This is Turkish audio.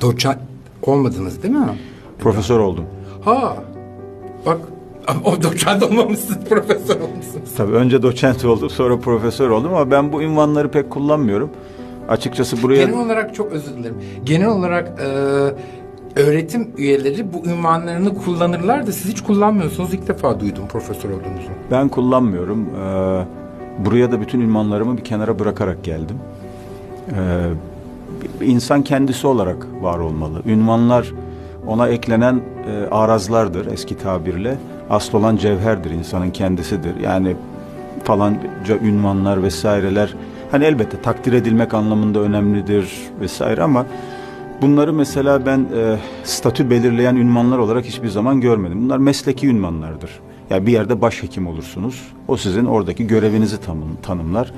Doçent olmadınız değil mi? Profesör oldum. Ha. Bak o doçent olmamışsınız, profesör olmuşsunuz. Tabii önce doçent oldum sonra profesör oldum ama ben bu ünvanları pek kullanmıyorum. Açıkçası buraya Genel olarak çok özür dilerim. Genel olarak e, öğretim üyeleri bu ünvanlarını kullanırlar da siz hiç kullanmıyorsunuz. İlk defa duydum profesör olduğunuzu. ben kullanmıyorum. Ee, buraya da bütün ünvanlarımı bir kenara bırakarak geldim. Bir insan kendisi olarak var olmalı. Ünvanlar ona eklenen e, arazlardır eski tabirle. Asıl olan cevherdir, insanın kendisidir. Yani falanca ünvanlar vesaireler hani elbette takdir edilmek anlamında önemlidir vesaire ama bunları mesela ben e, statü belirleyen ünvanlar olarak hiçbir zaman görmedim. Bunlar mesleki ünvanlardır. Yani bir yerde başhekim olursunuz. O sizin oradaki görevinizi tanım- tanımlar.